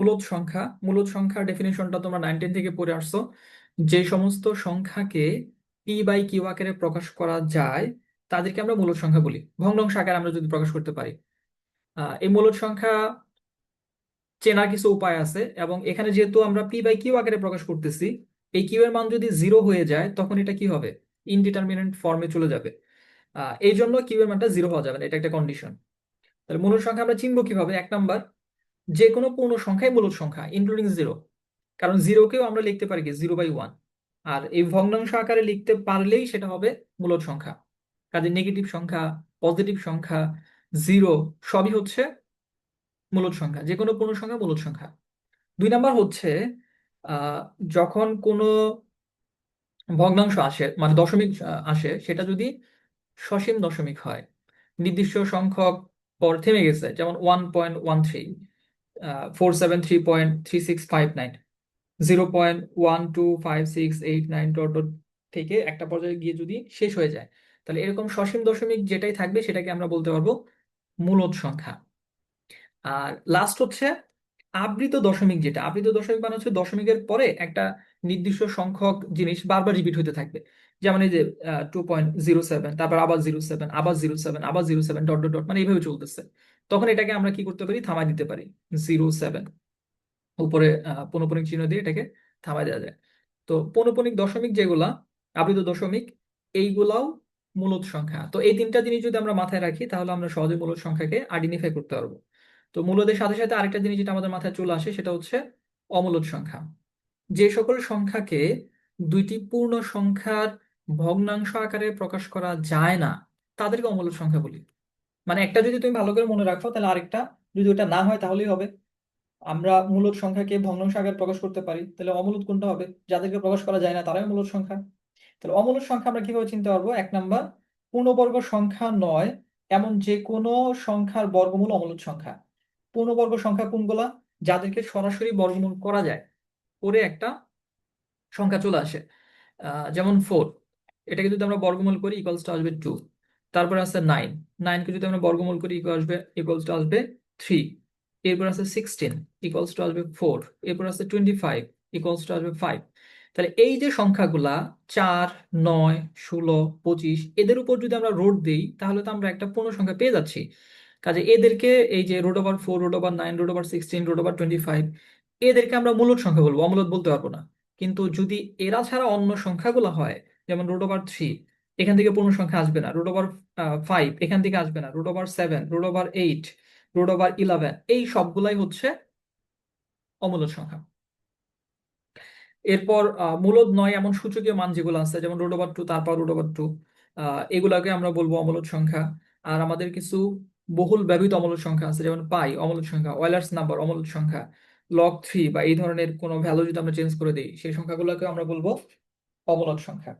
মূলদ সংখ্যা মূলদ সংখ্যার ডেফিনেশনটা তোমরা নাইনটিন থেকে পড়ে আসছো। যে সমস্ত সংখ্যাকে পি বাই কিউ আকারে প্রকাশ করা যায়, তাদেরকে আমরা মূলদ সংখ্যা বলি। ভগ্নাংশ আকারে আমরা যদি প্রকাশ করতে পারি। এই মূলদ সংখ্যা চেনার কিছু উপায় আছে এবং এখানে যেহেতু আমরা পি বাই কিউ আকারে প্রকাশ করতেছি, এই কিউ এর মান যদি জিরো হয়ে যায়, তখন এটা কি হবে? ইনডিটারমিনেন্ট ফর্মে চলে যাবে। এই জন্য কিউ এর মানটা জিরো হওয়া যাবে না, এটা একটা কন্ডিশন তাহলে মূলদ সংখ্যা আমরা চিনবো কীভাবে? এক নাম্বার যে কোনো পূর্ণ সংখ্যাই মূলদ সংখ্যা ইনক্লুডিং জিরো কারণ জিরোকেও আমরা লিখতে পারি কি? জিরো বাই ওয়ান আর এই ভগ্নাংশ আকারে লিখতে পারলেই সেটা হবে মূলদ সংখ্যা। কাজে নেগেটিভ সংখ্যা পজিটিভ সংখ্যা জিরো সবই হচ্ছে মূলদ সংখ্যা। যে কোনো পূর্ণ সংখ্যা মূলদ সংখ্যা। দুই নাম্বার হচ্ছে যখন কোনো ভগ্নাংশ আসে মানে দশমিক আসে, সেটা যদি সসীম দশমিক হয়, নির্দিষ্ট সংখ্যক পর থেমে গেছে, যেমন one point one three four seven point dot dot থেকে একটা পর্যায়ে গিয়ে যদি শেষ হয়ে যায়, তাহলে এরকম সসীম দশমিক যেটাই থাকবে সেটাকে আমরা বলতে পারব মূলদ সংখ্যা। আর লাস্ট হচ্ছে আবৃত দশমিক যেটা, আবৃত দশমিক মানে হচ্ছে দশমিকের পরে একটা নির্দিষ্ট সংখ্যক জিনিস বারবার রিপিট হতে থাকবে। যেমন এই যে টু পয়েন্ট জিরো সেভেন তারপর আবার জিরো সেভেন আবার জিরো সেভেন আবার zero seven dot dot dot মানে এইভাবে চলতেছে। তখন এটাকে আমরা কি করতে পারি? থামাই দিতে পারি। Zero seven. উপরে পৌনঃপুনিক চিহ্ন দিয়ে এটাকে থামাই দেওয়া যায়। তো পৌনঃপুনিক দশমিক যেগুলা, আবৃত দশমিক, এইগুলাও মূলদ সংখ্যা। তো এই তিনটা জিনিস যদি আমরা মাথায় রাখি, তাহলে আমরা সহজে মূলত সংখ্যাকে আইডেন্টিফাই করতে পারব। তো মূলদের সাথে সাথে আরেকটা জিনিস যেটা আমাদের মাথায় চলে আসে, সেটা হচ্ছে অমূলদ সংখ্যা। যে সকল সংখ্যাকে দুইটি পূর্ণ সংখ্যার ভগ্নাংশ আকারে প্রকাশ করা যায় না, তাদেরকে অমূলদ সংখ্যা বলি। মানে একটা যদি তুমি ভালো করে মনে রাখো, তাহলে আরেকটা যদি ওটা না হয় তাহলেই হবে। আমরা মূলদ সংখ্যাকে ভগ্নাংশ আকারে প্রকাশ করতে পারি। তাহলে অমূলদ কোনটা হবে? যাদেরকে প্রকাশ করা যায় না, তারাই মূলদ সংখ্যা। তাহলে অমূলদ সংখ্যা আমরা কীভাবে চিনতে পারব? এক নাম্বার, পূর্ণবর্গ সংখ্যা নয়, এমন যে কোনো সংখ্যার বর্গমূল অমূলদ সংখ্যা। পূর্ণবর্গ সংখ্যা কোনগুলা? যাদেরকে সরাসরি বর্গমূল করা যায়। করে একটা সংখ্যা চলে আসে। যেমন ফোর এটাকে যদি আমরা বর্গমূল করি ইকুয়ালস টু আসবে টু তারপর আছে নাইন নাইনকে যদি আমরা বর্গমূল করি ইকুয়াল আসবে ইকুয়ালস টু আসবে থ্রি এরপর আছে সিক্সটিন ইকুয়ালস টু আসবে ফোর এরপর আছে টোয়েন্টি ফাইভ ইকুয়ালস টু আসবে ফাইভ তাহলে এই যে সংখ্যাগুলা, চার, নয়, ষোলো, পঁচিশ, এদের উপর যদি আমরা রোড দিই, তাহলে তো আমরা একটা পূর্ণ সংখ্যা পেয়ে যাচ্ছি। কাজে এদেরকে এই যে root over four root over nine root over sixteen root over twenty five এদেরকে আমরা মূলদ সংখ্যা বলব। অমূলদ বলতে পারব না। কিন্তু যদি এরা ছাড়া অন্য সংখ্যাগুলো হয়, যেমন রোড ওভার থ্রি এখান থেকে পূর্ণ সংখ্যা আসবে না। রুট ওভার ফাইভ এখান থেকে আসবে না। Root over seven root over eight root over eleven এই সবগুলাই হচ্ছে অমূলদ সংখ্যা। এরপর মূলদ নয় এমন সূচকীয় মান যেগুলো আছে, যেমন রুট ওভার টু তারপর রুট ওভার টু এগুলাকে আমরা বলব অমূলদ সংখ্যা। আর আমাদের কিছু বহুল ব্যবহৃত অমূলদ সংখ্যা আছে, যেমন পাই অমূলদ সংখ্যা ওয়েলার্স নাম্বার অমূলদ সংখ্যা লগ থ্রি বা এই ধরনের কোনো ভ্যালু যদি আমরা চেঞ্জ করে দিই, সেই সংখ্যাগুলোকে আমরা বলব অমূলদ সংখ্যা।